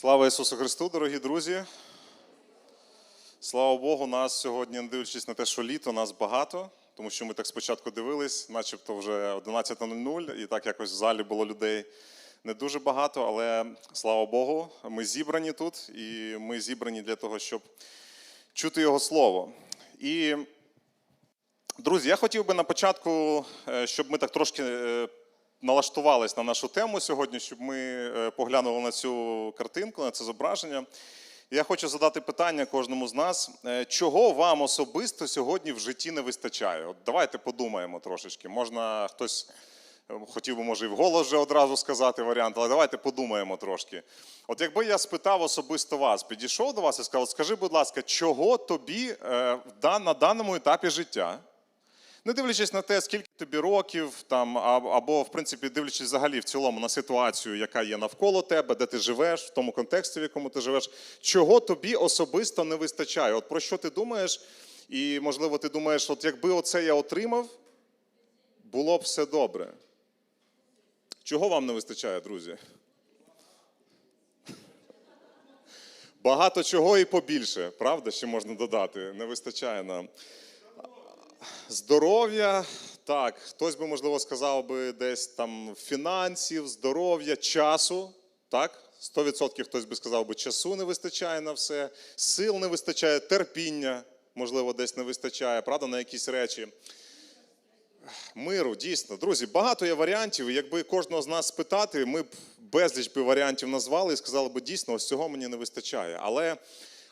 Слава Ісусу Христу, дорогі друзі. Слава Богу, нас сьогодні, не дивлячись на те, що літо, нас багато, тому що ми так спочатку дивились, начебто вже 11.00, і так якось в залі було людей не дуже багато, але слава Богу, ми зібрані тут, і ми зібрані для того, щоб чути Його Слово. І, друзі, я хотів би на початку, е, щоб ми так трошки е, налаштувались на нашу тему сьогодні, щоб ми е, поглянули на цю картинку, на це зображення. Я хочу задати питання кожному з нас, Е, чого вам особисто сьогодні в житті не вистачає? От давайте подумаємо трошечки. Можна хтось е, хотів би, може, і вголос вже одразу сказати варіант, але давайте подумаємо трошки. От якби я спитав особисто вас, підійшов до вас і сказав, скажи, будь ласка, чого тобі на даному етапі життя? Не дивлячись на те, скільки тобі років, там, або, в принципі, дивлячись взагалі в цілому на ситуацію, яка є навколо тебе, де ти живеш, в тому контексті, в якому ти живеш, чого тобі особисто не вистачає? От про що ти думаєш? І, можливо, ти думаєш, от якби оце я отримав, було б все добре. Чого вам не вистачає, друзі? Багато чого і побільше, правда, ще можна додати. Не вистачає нам. Здоров'я, так, хтось би, можливо, сказав би десь там фінансів, здоров'я, часу, так? 100% хтось би сказав би, часу не вистачає на все, сил не вистачає, терпіння, можливо, десь не вистачає, правда, на якісь речі. Миру, дійсно. Друзі, багато є варіантів. Якби кожного з нас спитати, ми б безліч би варіантів назвали і сказали б, дійсно, ось цього мені не вистачає. Але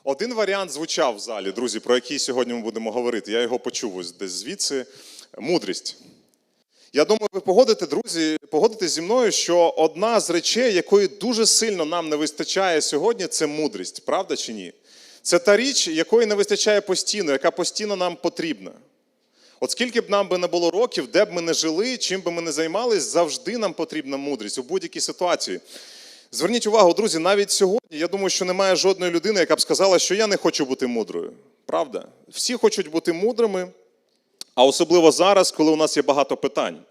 один варіант звучав в залі, друзі, про який сьогодні ми будемо говорити. Я його почув ось десь звідси. Мудрість. Я думаю, ви погодите, друзі, погодитесь зі мною, що одна з речей, якої дуже сильно нам не вистачає сьогодні, це мудрість. Правда чи ні? Це та річ, якої не вистачає постійно, яка постійно нам потрібна. От скільки б нам би не було років, де б ми не жили, чим би ми не займались, завжди нам потрібна мудрість у будь-якій ситуації. Зверніть увагу, друзі, навіть сьогодні я думаю, що немає жодної людини, яка б сказала, що я не хочу бути мудрою. Правда? Всі хочуть бути мудрими, а особливо зараз, коли у нас є багато питань.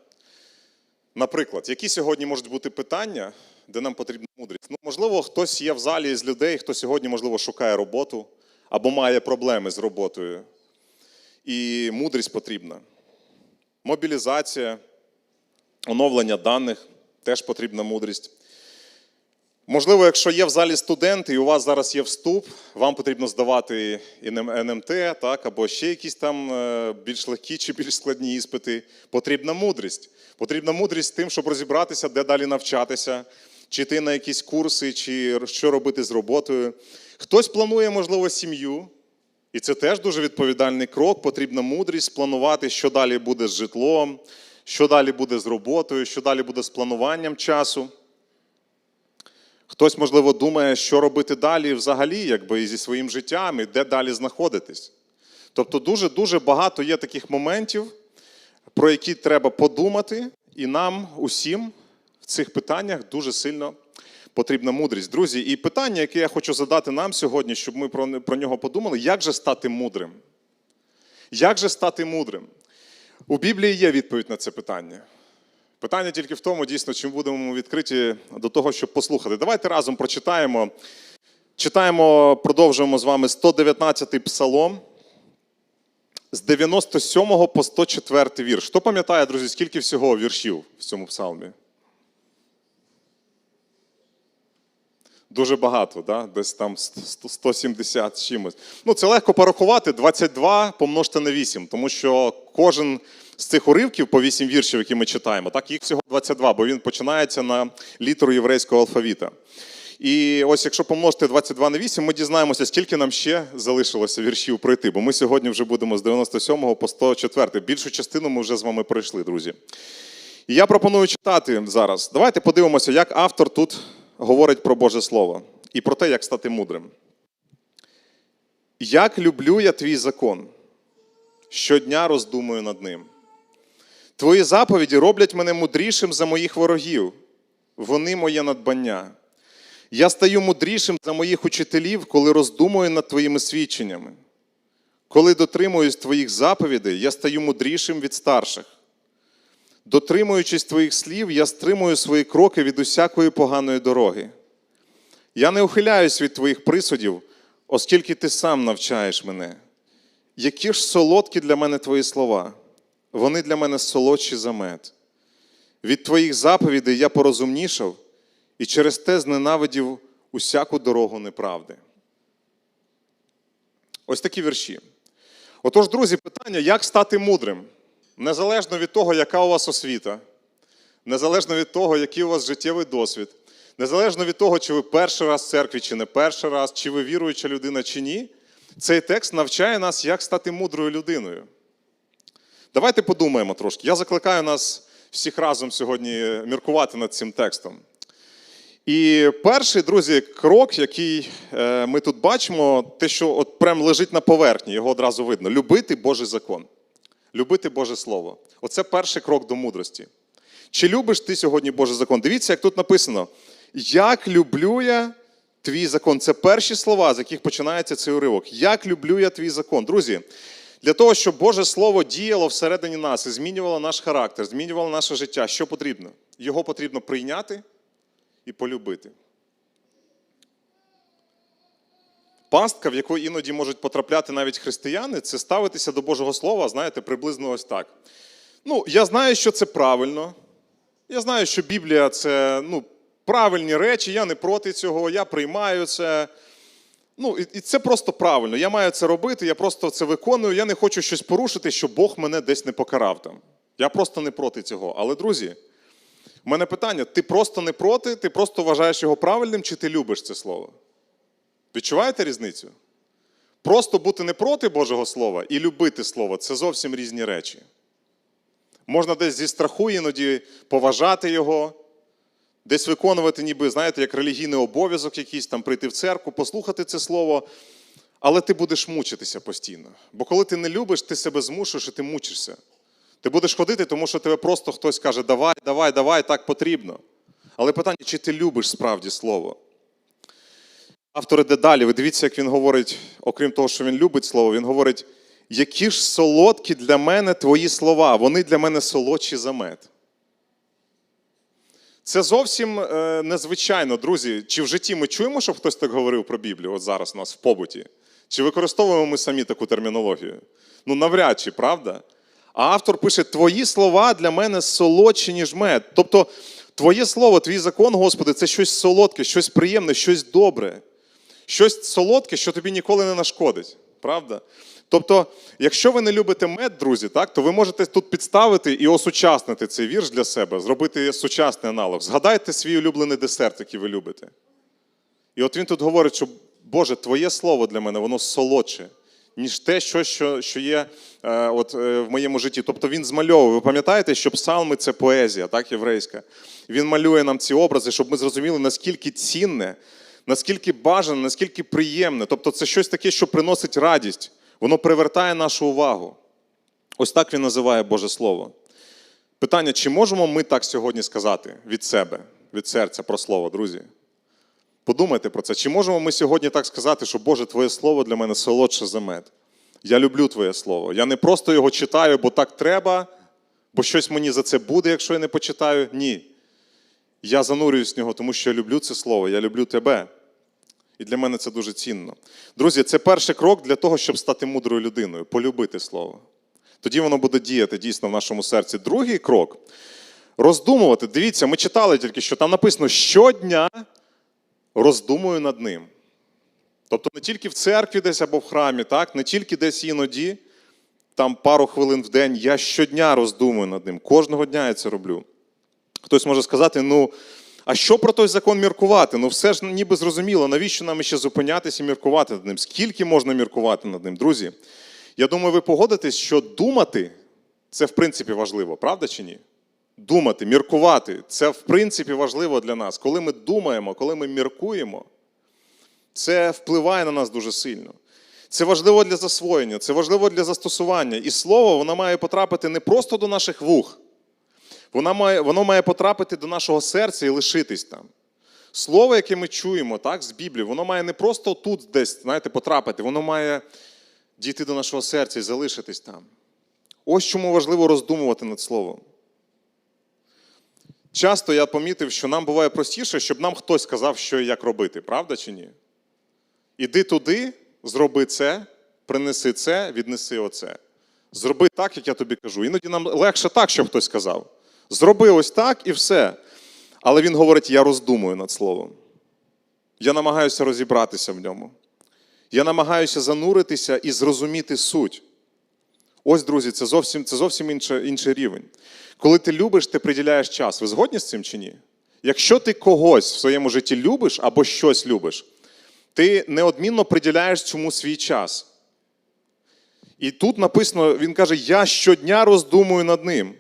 Наприклад, які сьогодні можуть бути питання, де нам потрібна мудрість? Ну, можливо, хтось є в залі з людей, хто сьогодні, можливо, шукає роботу або має проблеми з роботою. І мудрість потрібна. Мобілізація, оновлення даних теж потрібна мудрість. Можливо, якщо є в залі студенти, і у вас зараз є вступ, вам потрібно здавати НМТ, так, або ще якісь там е, більш легкі чи більш складні іспити. Потрібна мудрість. Потрібна мудрість з тим, щоб розібратися, де далі навчатися, чи йти на якісь курси, чи що робити з роботою. Хтось планує, можливо, сім'ю, і це теж дуже відповідальний крок. Потрібна мудрість спланувати, що далі буде з житлом, що далі буде з роботою, що далі буде з плануванням часу. Хтось, можливо, думає, що робити далі взагалі, якби і зі своїм життям, і де далі знаходитись. Тобто, дуже-дуже багато є таких моментів, про які треба подумати, і нам усім в цих питаннях дуже сильно потрібна мудрість. Друзі, і питання, яке я хочу задати нам сьогодні, щоб ми про, нього подумали, як же стати мудрим? Як же стати мудрим? У Біблії є відповідь на це питання. Питання тільки в тому, дійсно, чим будемо відкриті до того, щоб послухати. Давайте разом прочитаємо. Читаємо, продовжуємо з вами 119-й псалом з 97 по 104 вірш. Хто пам'ятає, друзі, скільки всього віршів в цьому псалмі? Дуже багато, да? десь там 170 чимось. Ну, це легко порахувати. 22 помножте на 8, тому що кожен з цих уривків по 8 віршів, які ми читаємо, так, їх всього 22, бо він починається на літеру єврейського алфавіта. І ось якщо помножити 22 на 8, ми дізнаємося, скільки нам ще залишилося віршів пройти, бо ми сьогодні вже будемо з 97 по 104. Більшу частину ми вже з вами пройшли, друзі. І я пропоную читати зараз. Давайте подивимося, як автор тут говорить про Боже Слово і про те, як стати мудрим. Як люблю я твій закон, щодня роздумую над ним. Твої заповіді роблять мене мудрішим за моїх ворогів. Вони моє надбання. Я стаю мудрішим за моїх учителів, коли роздумую над твоїми свідченнями. Коли дотримуюсь твоїх заповідей, я стаю мудрішим від старших. Дотримуючись твоїх слів, я стримую свої кроки від усякої поганої дороги. Я не ухиляюсь від твоїх присудів, оскільки ти сам навчаєш мене. Які ж солодкі для мене твої слова, вони для мене солодші за мед. Від твоїх заповідей я порозумнішав і через те зненавидів усяку дорогу неправди. Ось такі вірші. Отож, друзі, питання, як стати мудрим? Незалежно від того, яка у вас освіта, незалежно від того, який у вас життєвий досвід, незалежно від того, чи ви перший раз в церкві, чи не перший раз, чи ви віруюча людина, чи ні, цей текст навчає нас, як стати мудрою людиною. Давайте подумаємо трошки. Я закликаю нас всіх разом сьогодні міркувати над цим текстом. І перший, друзі, крок, який е, ми тут бачимо, те, що от прям лежить на поверхні, його одразу видно: любити Божий закон, любити Боже Слово. Оце перший крок до мудрості. Чи любиш ти сьогодні Божий закон? Дивіться, як тут написано: Як люблю я твій закон. Це перші слова, з яких починається цей уривок. Як люблю я твій закон. Друзі, для того, щоб Боже Слово діяло всередині нас і змінювало наш характер, змінювало наше життя, що потрібно? Його потрібно прийняти і полюбити. Пастка, в яку іноді можуть потрапляти навіть християни, це ставитися до Божого Слова, знаєте, приблизно ось так. Ну, я знаю, що це правильно. Я знаю, що Біблія це ну, правильні речі, я не проти цього, я приймаю це. Ну, і це просто правильно. Я маю це робити, я просто це виконую. Я не хочу щось порушити, щоб Бог мене десь не покарав там. Я просто не проти цього. Але, друзі, у мене питання: ти просто не проти, ти просто вважаєш його правильним, чи ти любиш це слово? Відчуваєте різницю? Просто бути не проти Божого Слова і любити Слово це зовсім різні речі. Можна десь зі страху іноді поважати його, десь виконувати, ніби, знаєте, як релігійний обов'язок якийсь, там прийти в церкву, послухати це слово, але ти будеш мучитися постійно. Бо коли ти не любиш, ти себе змушуєш і ти мучишся. Ти будеш ходити, тому що тебе просто хтось каже, давай, давай, давай, так потрібно. Але питання, чи ти любиш справді слово? Автор іде далі. Ви дивіться, як він говорить, окрім того, що він любить слово, він говорить, які ж солодкі для мене твої слова, вони для мене солодші за мед. Це зовсім е, незвичайно, друзі. Чи в житті ми чуємо, щоб хтось так говорив про Біблію от зараз у нас в побуті? Чи використовуємо ми самі таку термінологію? Ну, навряд чи, правда? А автор пише: Твої слова для мене солодші, ніж мед. Тобто, Твоє слово, твій закон, Господи, це щось солодке, щось приємне, щось добре, щось солодке, що тобі ніколи не нашкодить. Правда? Тобто, якщо ви не любите мед, друзі, так, то ви можете тут підставити і осучаснити цей вірш для себе, зробити сучасний аналог. Згадайте свій улюблений десерт, який ви любите. І от він тут говорить, що Боже, Твоє слово для мене, воно солодше, ніж те, що, що, що є е, от, е, в моєму житті. Тобто він змальовує. Ви пам'ятаєте, що псалми це поезія, так, єврейська. Він малює нам ці образи, щоб ми зрозуміли, наскільки цінне, наскільки бажане, наскільки приємне. Тобто це щось таке, що приносить радість. Воно привертає нашу увагу. Ось так він називає Боже Слово. Питання: чи можемо ми так сьогодні сказати від себе, від серця про слово, друзі? Подумайте про це. Чи можемо ми сьогодні так сказати, що Боже, Твоє Слово для мене солодше за мед? Я люблю Твоє Слово. Я не просто його читаю, бо так треба, бо щось мені за це буде, якщо я не почитаю. Ні. Я занурююсь в нього, тому що я люблю це слово, я люблю тебе. І для мене це дуже цінно. Друзі, це перший крок для того, щоб стати мудрою людиною, полюбити слово. Тоді воно буде діяти дійсно в нашому серці. Другий крок роздумувати. Дивіться, ми читали тільки, що там написано щодня роздумую над ним. Тобто не тільки в церкві десь або в храмі, так? не тільки десь іноді, там пару хвилин в день. Я щодня роздумую над ним. Кожного дня я це роблю. Хтось може сказати, ну. А що про той закон міркувати? Ну все ж ніби зрозуміло, навіщо нам ще зупинятися і міркувати над ним? Скільки можна міркувати над ним? Друзі, я думаю, ви погодитесь, що думати це в принципі важливо, правда чи ні? Думати, міркувати це в принципі важливо для нас. Коли ми думаємо, коли ми міркуємо, це впливає на нас дуже сильно. Це важливо для засвоєння, це важливо для застосування. І слово воно має потрапити не просто до наших вух. Воно має, воно має потрапити до нашого серця і лишитись там. Слово, яке ми чуємо так, з Біблії, воно має не просто тут десь знаєте, потрапити, воно має дійти до нашого серця і залишитись там. Ось чому важливо роздумувати над словом. часто я помітив, що нам буває простіше, щоб нам хтось сказав, що і як робити, правда чи ні? Іди туди, зроби це, принеси це, віднеси оце. Зроби так, як я тобі кажу. Іноді нам легше так, щоб хтось сказав. Зроби ось так і все. Але він говорить: я роздумую над словом. Я намагаюся розібратися в ньому. Я намагаюся зануритися і зрозуміти суть. Ось, друзі, це зовсім, це зовсім інший, інший рівень. Коли ти любиш, ти приділяєш час. Ви згодні з цим чи ні? Якщо ти когось в своєму житті любиш або щось любиш, ти неодмінно приділяєш цьому свій час. І тут написано, він каже: Я щодня роздумую над ним.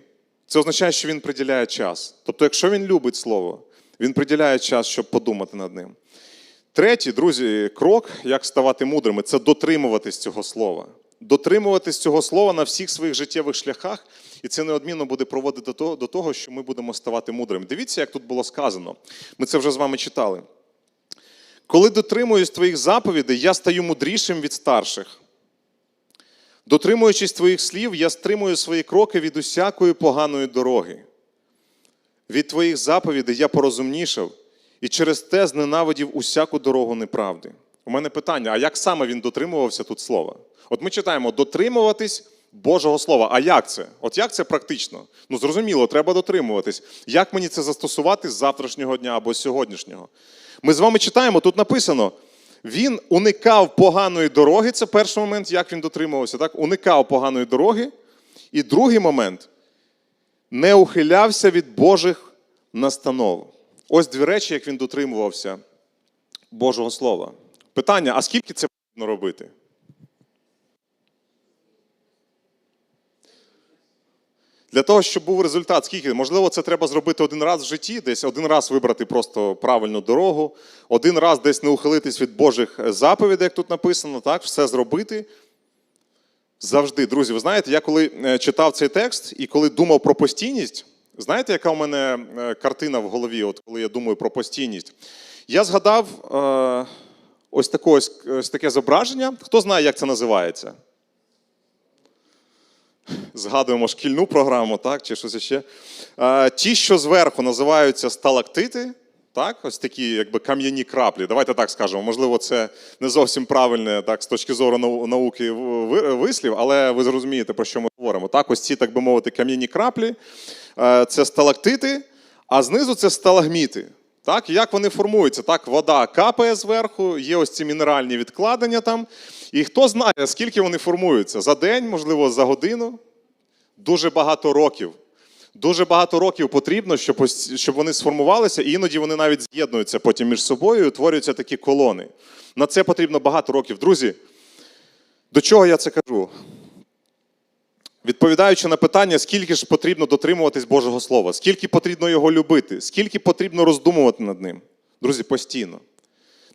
Це означає, що він приділяє час. Тобто, якщо він любить слово, він приділяє час, щоб подумати над ним. Третій, друзі, крок, як ставати мудрими, це дотримуватись цього слова. Дотримуватись цього слова на всіх своїх життєвих шляхах, і це неодмінно буде проводити до того, що ми будемо ставати мудрими. Дивіться, як тут було сказано. Ми це вже з вами читали. Коли дотримуюсь твоїх заповідей, я стаю мудрішим від старших. Дотримуючись твоїх слів, я стримую свої кроки від усякої поганої дороги. Від твоїх заповідей я порозумнішав і через те зненавидів усяку дорогу неправди. У мене питання: а як саме він дотримувався тут слова? От ми читаємо дотримуватись Божого Слова. А як це? От як це практично? Ну, зрозуміло, треба дотримуватись. Як мені це застосувати з завтрашнього дня або з сьогоднішнього? Ми з вами читаємо, тут написано: він уникав поганої дороги. Це перший момент, як він дотримувався, так? Уникав поганої дороги. І другий момент не ухилявся від Божих настанов. Ось дві речі, як він дотримувався Божого Слова. Питання: а скільки це потрібно робити? Для того, щоб був результат, скільки? Можливо, це треба зробити один раз в житті, десь один раз вибрати просто правильну дорогу, один раз десь не ухилитись від Божих заповідей, як тут написано, так, все зробити. Завжди, друзі, ви знаєте, я коли е, читав цей текст і коли думав про постійність, знаєте, яка у мене е, картина в голові, от коли я думаю про постійність? Я згадав е, ось, таке, ось, ось таке зображення. Хто знає, як це називається? Згадуємо шкільну програму, так, чи щось ще. Ті, що зверху називаються сталактити, так, ось такі якби кам'яні краплі. Давайте так скажемо. Можливо, це не зовсім правильне так, з точки зору науки вислів, але ви зрозумієте, про що ми говоримо. Так, ось ці, так би мовити, кам'яні краплі е, це сталактити, а знизу це сталагміти. Так, як вони формуються? Так, вода капає зверху, є ось ці мінеральні відкладення там. І хто знає, скільки вони формуються? За день, можливо, за годину? Дуже багато років. Дуже багато років потрібно, щоб, вони сформувалися, і іноді вони навіть з'єднуються потім між собою і утворюються такі колони. На це потрібно багато років. Друзі, до чого я це кажу? Відповідаючи на питання, скільки ж потрібно дотримуватись Божого Слова, скільки потрібно його любити, скільки потрібно роздумувати над ним. Друзі, постійно.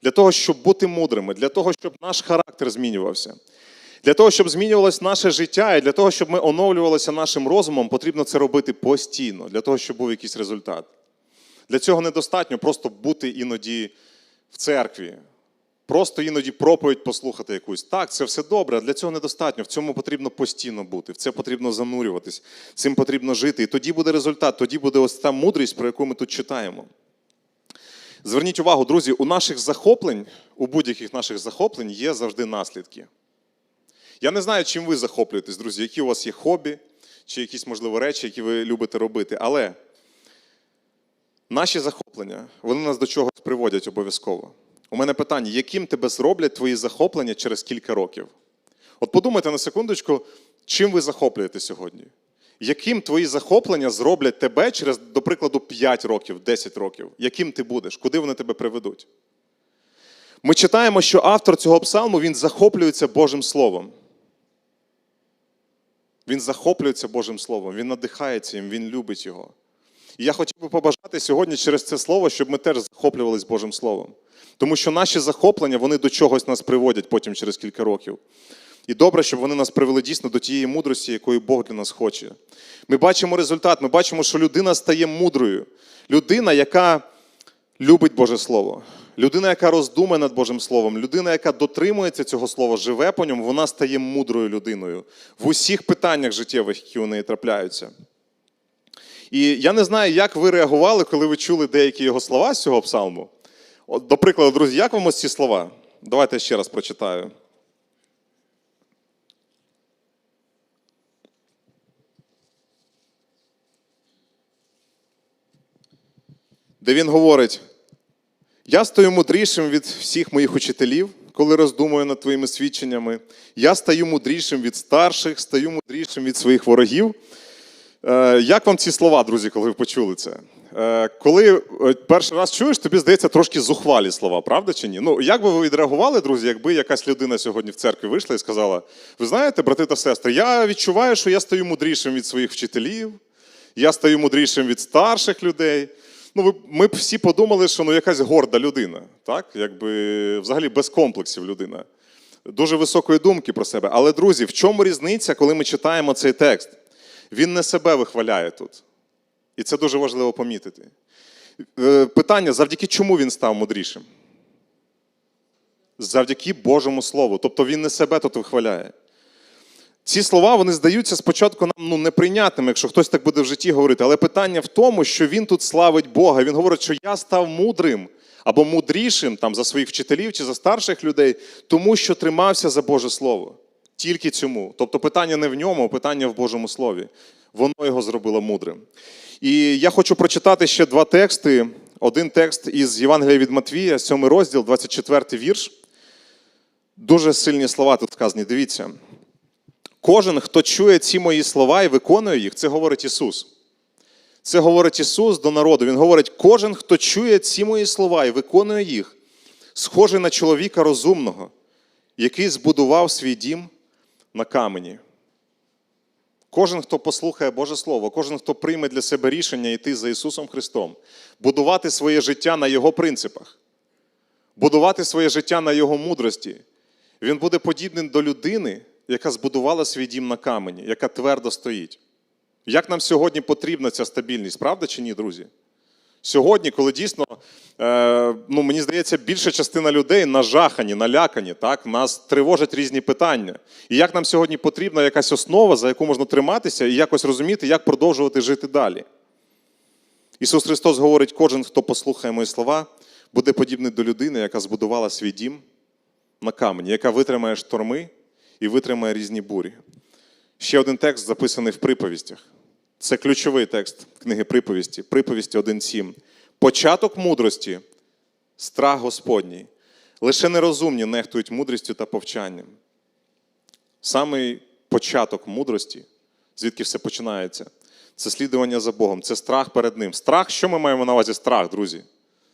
Для того, щоб бути мудрими, для того, щоб наш характер змінювався, для того, щоб змінювалося наше життя, і для того, щоб ми оновлювалися нашим розумом, потрібно це робити постійно, для того, щоб був якийсь результат. Для цього недостатньо просто бути іноді в церкві, просто іноді проповідь послухати якусь. Так, це все добре, для цього недостатньо. В цьому потрібно постійно бути, в це потрібно занурюватись, цим потрібно жити. І тоді буде результат, тоді буде ось та мудрість, про яку ми тут читаємо. Зверніть увагу, друзі, у наших захоплень, у будь-яких наших захоплень є завжди наслідки. Я не знаю, чим ви захоплюєтесь, друзі, які у вас є хобі, чи якісь, можливо, речі, які ви любите робити. Але наші захоплення, вони нас до чогось приводять обов'язково. У мене питання: яким тебе зроблять твої захоплення через кілька років? От подумайте на секундочку, чим ви захоплюєте сьогодні? Яким твої захоплення зроблять тебе через, до прикладу, 5 років, 10 років? Яким ти будеш? Куди вони тебе приведуть? Ми читаємо, що автор цього псалму він захоплюється Божим Словом. Він захоплюється Божим Словом, він надихається їм, він любить його. І я хотів би побажати сьогодні через це слово, щоб ми теж захоплювалися Божим Словом. Тому що наші захоплення вони до чогось нас приводять потім через кілька років. І добре, щоб вони нас привели дійсно до тієї мудрості, якої Бог для нас хоче. Ми бачимо результат, ми бачимо, що людина стає мудрою. Людина, яка любить Боже Слово, людина, яка роздумає над Божим Словом, людина, яка дотримується цього слова, живе по ньому, вона стає мудрою людиною в усіх питаннях життєвих, які у неї трапляються. І я не знаю, як ви реагували, коли ви чули деякі його слова з цього псалму. От, до прикладу, друзі, як вам ось ці слова? Давайте ще раз прочитаю. Де він говорить: Я стаю мудрішим від всіх моїх учителів, коли роздумую над твоїми свідченнями. Я стаю мудрішим від старших, стаю мудрішим від своїх ворогів. Е, Як вам ці слова, друзі, коли ви почули це? Е, Коли е, перший раз чуєш, тобі здається трошки зухвалі слова, правда чи ні? Ну, як би ви відреагували, друзі, якби якась людина сьогодні в церкві вийшла і сказала: Ви знаєте, брати та сестри, я відчуваю, що я стаю мудрішим від своїх вчителів, я стаю мудрішим від старших людей. Ну, ми б всі подумали, що ну якась горда людина, так? Якби взагалі без комплексів людина. Дуже високої думки про себе. Але, друзі, в чому різниця, коли ми читаємо цей текст? Він не себе вихваляє тут. І це дуже важливо помітити. Е, Питання: завдяки чому він став мудрішим? Завдяки Божому Слову. Тобто він не себе тут вихваляє. Ці слова вони здаються спочатку нам ну, неприйнятними, якщо хтось так буде в житті говорити. Але питання в тому, що він тут славить Бога. Він говорить, що я став мудрим або мудрішим там, за своїх вчителів чи за старших людей, тому що тримався за Боже Слово. Тільки цьому. Тобто питання не в ньому, а питання в Божому Слові. Воно його зробило мудрим. І я хочу прочитати ще два тексти. Один текст із Євангелія від Матвія, 7 розділ, 24 вірш. Дуже сильні слова тут сказані. Дивіться. Кожен, хто чує ці мої слова і виконує їх, це говорить Ісус. Це говорить Ісус до народу. Він говорить: кожен, хто чує ці мої слова і виконує їх, схожий на чоловіка розумного, який збудував свій дім на камені. Кожен, хто послухає Боже Слово, кожен, хто прийме для себе рішення йти за Ісусом Христом, будувати своє життя на Його принципах, будувати своє життя на Його мудрості, він буде подібним до людини, яка збудувала свій дім на камені, яка твердо стоїть. Як нам сьогодні потрібна ця стабільність, правда чи ні, друзі? Сьогодні, коли дійсно, е, ну мені здається, більша частина людей нажахані, налякані, так? нас тривожать різні питання. І як нам сьогодні потрібна якась основа, за яку можна триматися і якось розуміти, як продовжувати жити далі. Ісус Христос говорить: кожен, хто послухає мої слова, буде подібний до людини, яка збудувала свій дім на камені, яка витримає шторми і витримає різні бурі. Ще один текст записаний в приповістях. Це ключовий текст книги приповісті, приповісті 1.7. Початок мудрості страх Господній. Лише нерозумні нехтують мудрістю та повчанням. Самий початок мудрості, звідки все починається, це слідування за Богом, це страх перед Ним. Страх, що ми маємо на увазі? Страх, друзі.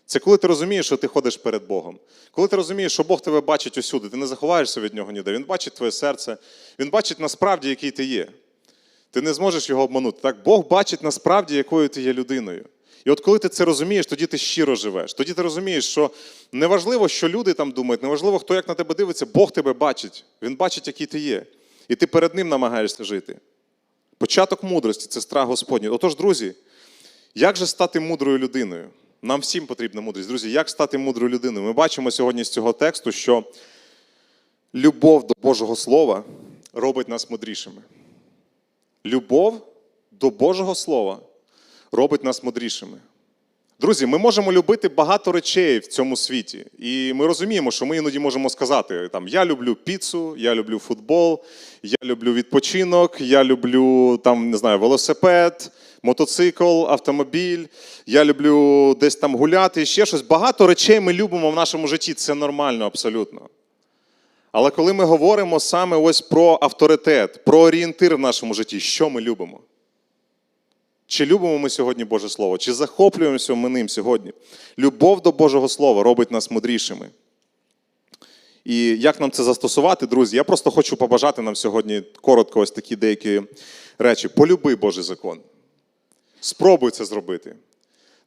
Це коли ти розумієш, що ти ходиш перед Богом. Коли ти розумієш, що Бог тебе бачить усюди, ти не заховаєшся від нього ніде. Він бачить твоє серце, він бачить насправді, який ти є. Ти не зможеш його обманути. Так, Бог бачить насправді, якою ти є людиною. І от коли ти це розумієш, тоді ти щиро живеш. Тоді ти розумієш, що неважливо, що люди там думають, неважливо, хто як на тебе дивиться, Бог тебе бачить. Він бачить, який ти є. І ти перед ним намагаєшся жити. Початок мудрості це страх Господній. Отож, друзі, як же стати мудрою людиною? Нам всім потрібна мудрість. Друзі, як стати мудрою людиною? Ми бачимо сьогодні з цього тексту, що любов до Божого Слова робить нас мудрішими. Любов до Божого Слова робить нас мудрішими. Друзі, ми можемо любити багато речей в цьому світі. І ми розуміємо, що ми іноді можемо сказати: там, я люблю піцу, я люблю футбол, я люблю відпочинок, я люблю там, не знаю, велосипед, мотоцикл, автомобіль, я люблю десь там гуляти, ще щось. Багато речей ми любимо в нашому житті. Це нормально абсолютно. Але коли ми говоримо саме ось про авторитет, про орієнтир в нашому житті, що ми любимо? Чи любимо ми сьогодні Боже Слово? Чи захоплюємося ми ним сьогодні? Любов до Божого Слова робить нас мудрішими. І як нам це застосувати, друзі? Я просто хочу побажати нам сьогодні коротко ось такі деякі речі. Полюби Божий закон. Спробуй це зробити.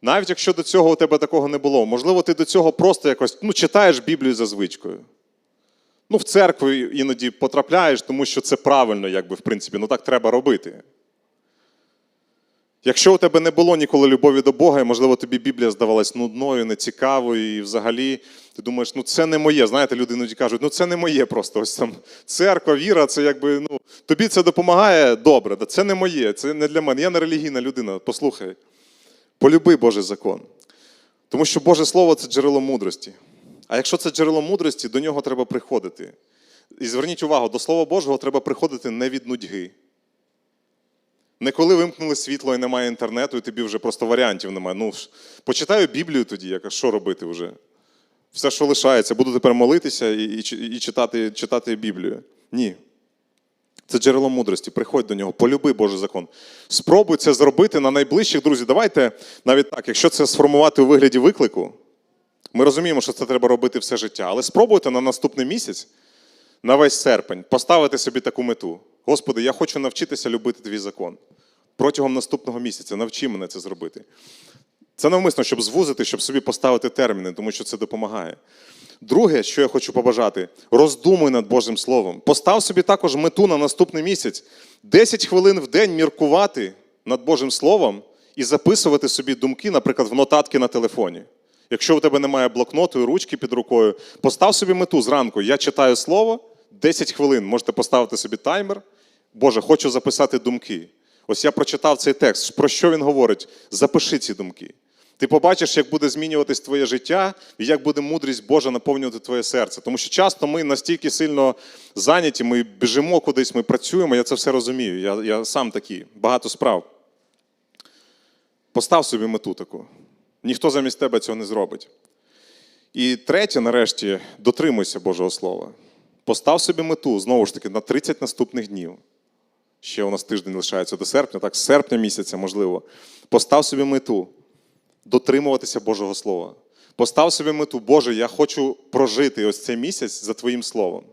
Навіть якщо до цього у тебе такого не було, можливо, ти до цього просто якось ну, читаєш Біблію за звичкою. Ну, в церкву іноді потрапляєш, тому що це правильно, якби, в принципі, ну так треба робити. Якщо у тебе не було ніколи любові до Бога, і, можливо, тобі Біблія здавалась нудною, нецікавою, і взагалі ти думаєш, ну це не моє. Знаєте, люди іноді кажуть, ну це не моє просто. Ось там церква, віра, це якби, ну, тобі це допомагає добре, да це не моє, це не для мене. Я не релігійна людина. Послухай, полюби Божий закон. Тому що Боже Слово це джерело мудрості. А якщо це джерело мудрості, до нього треба приходити. І зверніть увагу, до Слова Божого треба приходити не від нудьги. Не коли вимкнули світло і немає інтернету, і тобі вже просто варіантів немає. Ну, почитаю Біблію тоді, як, що робити вже? Все, що лишається, буду тепер молитися і, і, і читати, читати Біблію. Ні. Це джерело мудрості. Приходь до нього, полюби Божий закон. Спробуй це зробити на найближчих, друзі. Давайте навіть так, якщо це сформувати у вигляді виклику, ми розуміємо, що це треба робити все життя, але спробуйте на наступний місяць, на весь серпень, поставити собі таку мету. Господи, я хочу навчитися любити твій закон. Протягом наступного місяця навчи мене це зробити. Це навмисно, щоб звузити, щоб собі поставити терміни, тому що це допомагає. Друге, що я хочу побажати, роздумуй над Божим Словом. Постав собі також мету на наступний місяць. 10 хвилин в день міркувати над Божим Словом і записувати собі думки, наприклад, в нотатки на телефоні. Якщо у тебе немає блокноту і ручки під рукою, постав собі мету зранку. Я читаю слово 10 хвилин. Можете поставити собі таймер. Боже, хочу записати думки. Ось я прочитав цей текст. Про що він говорить? Запиши ці думки. Ти побачиш, як буде змінюватись твоє життя і як буде мудрість Божа наповнювати твоє серце. Тому що часто ми настільки сильно зайняті, ми біжимо кудись, ми працюємо. Я це все розумію. Я, я сам такий, багато справ. Постав собі мету таку. Ніхто замість тебе цього не зробить. І третє, нарешті, дотримуйся Божого Слова. Постав собі мету, знову ж таки, на 30 наступних днів. Ще у нас тиждень лишається до серпня, так, з серпня місяця, можливо. Постав собі мету дотримуватися Божого Слова. Постав собі мету, Боже, я хочу прожити ось цей місяць за Твоїм Словом.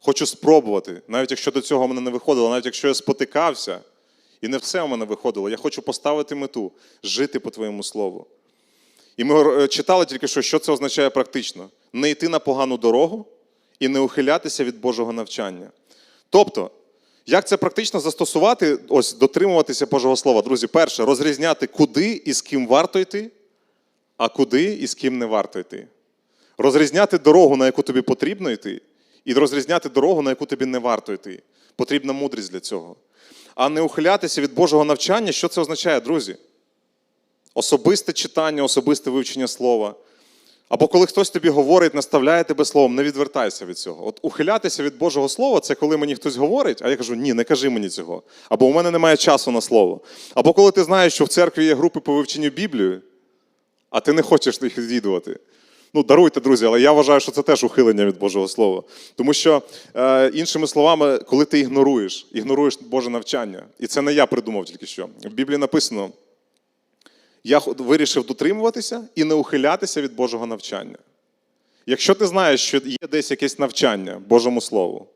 Хочу спробувати, навіть якщо до цього мене не виходило, навіть якщо я спотикався, і не все у мене виходило, я хочу поставити мету жити по Твоєму Слову. І ми е, читали тільки що, що це означає практично: не йти на погану дорогу і не ухилятися від Божого навчання. Тобто, як це практично застосувати, ось дотримуватися Божого Слова? Друзі, перше, розрізняти, куди і з ким варто йти, а куди і з ким не варто йти. Розрізняти дорогу, на яку тобі потрібно йти, і розрізняти дорогу, на яку тобі не варто йти. Потрібна мудрість для цього. А не ухилятися від Божого навчання, що це означає, друзі? Особисте читання, особисте вивчення слова. Або коли хтось тобі говорить, наставляє тебе словом, не відвертайся від цього. От ухилятися від Божого Слова це коли мені хтось говорить, а я кажу, ні, не кажи мені цього. Або у мене немає часу на слово. Або коли ти знаєш, що в церкві є групи по вивченню Біблії, а ти не хочеш їх відвідувати. Ну, даруйте, друзі, але я вважаю, що це теж ухилення від Божого Слова. Тому що, е, іншими словами, коли ти ігноруєш, ігноруєш Боже навчання, і це не я придумав тільки що. В Біблії написано: я вирішив дотримуватися і не ухилятися від Божого навчання. Якщо ти знаєш, що є десь якесь навчання Божому Слову,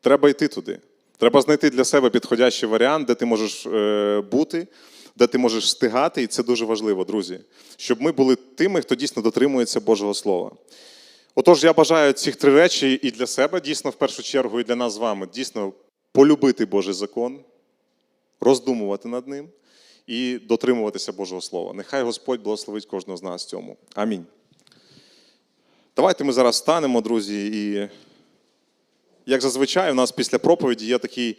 треба йти туди. Треба знайти для себе підходящий варіант, де ти можеш е, бути, де ти можеш встигати, і це дуже важливо, друзі, щоб ми були тими, хто дійсно дотримується Божого Слова. Отож, я бажаю цих три речі і для себе, дійсно, в першу чергу, і для нас з вами, дійсно полюбити Божий закон, роздумувати над ним і дотримуватися Божого Слова. Нехай Господь благословить кожного з нас цьому. Амінь. Давайте ми зараз станемо, друзі, і як зазвичай, у нас після проповіді є такий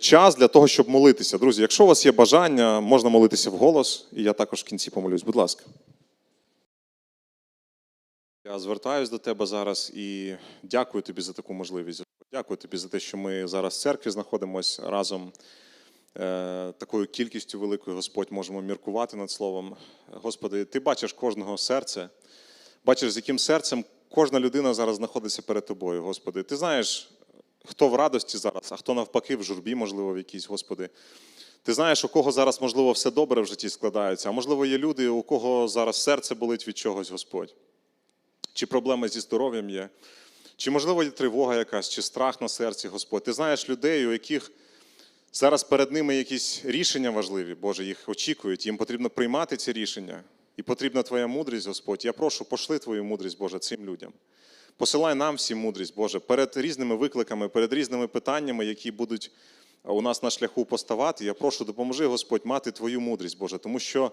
час для того, щоб молитися. Друзі, якщо у вас є бажання, можна молитися вголос, і я також в кінці помолюсь. Будь ласка. Я звертаюсь до тебе зараз і дякую тобі за таку можливість. Дякую тобі за те, що ми зараз в церкві знаходимося разом. Е, Такою кількістю великою, Господь, можемо міркувати над словом. Господи, ти бачиш кожного серця, бачиш, з яким серцем кожна людина зараз знаходиться перед тобою, Господи. Ти знаєш, хто в радості зараз, а хто навпаки в журбі, можливо, в якійсь, Господи. Ти знаєш, у кого зараз, можливо, все добре в житті складається, а можливо, є люди, у кого зараз серце болить від чогось, Господь. Чи проблеми зі здоров'ям є, чи, можливо, є тривога якась, чи страх на серці, Господь. Ти знаєш людей, у яких зараз перед ними якісь рішення важливі, Боже, їх очікують, їм потрібно приймати ці рішення. І потрібна Твоя мудрість, Господь. Я прошу, пошли Твою мудрість, Боже, цим людям. Посилай нам всім мудрість, Боже, перед різними викликами, перед різними питаннями, які будуть у нас на шляху поставати. Я прошу, допоможи, Господь, мати Твою мудрість, Боже, тому що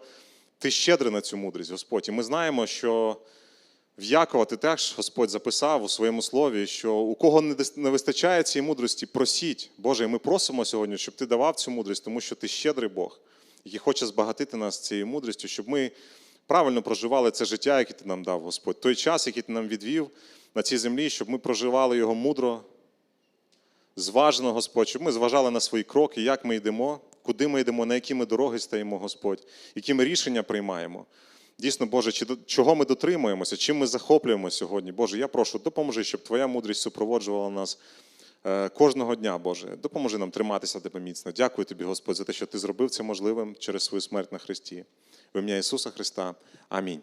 Ти щедрий на цю мудрість, Господь. І ми знаємо, що в Якова ти теж Господь записав у своєму слові, що у кого не вистачає цієї мудрості, просіть. Боже, і ми просимо сьогодні, щоб ти давав цю мудрість, тому що ти щедрий Бог, який хоче збагатити нас цією мудрістю, щоб ми правильно проживали це життя, яке ти нам дав, Господь. Той час, який ти нам відвів на цій землі, щоб ми проживали його мудро, зважено, Господь, щоб ми зважали на свої кроки, як ми йдемо, куди ми йдемо, на які ми дороги стаємо, Господь, які ми рішення приймаємо. Дійсно, Боже, чи чого ми дотримуємося, чим ми захоплюємо сьогодні? Боже, я прошу, допоможи, щоб Твоя мудрість супроводжувала нас е, кожного дня, Боже. Допоможи нам триматися тебе міцно. Дякую тобі, Господь, за те, що ти зробив це можливим через свою смерть на Христі. В ім'я Ісуса Христа. Амінь.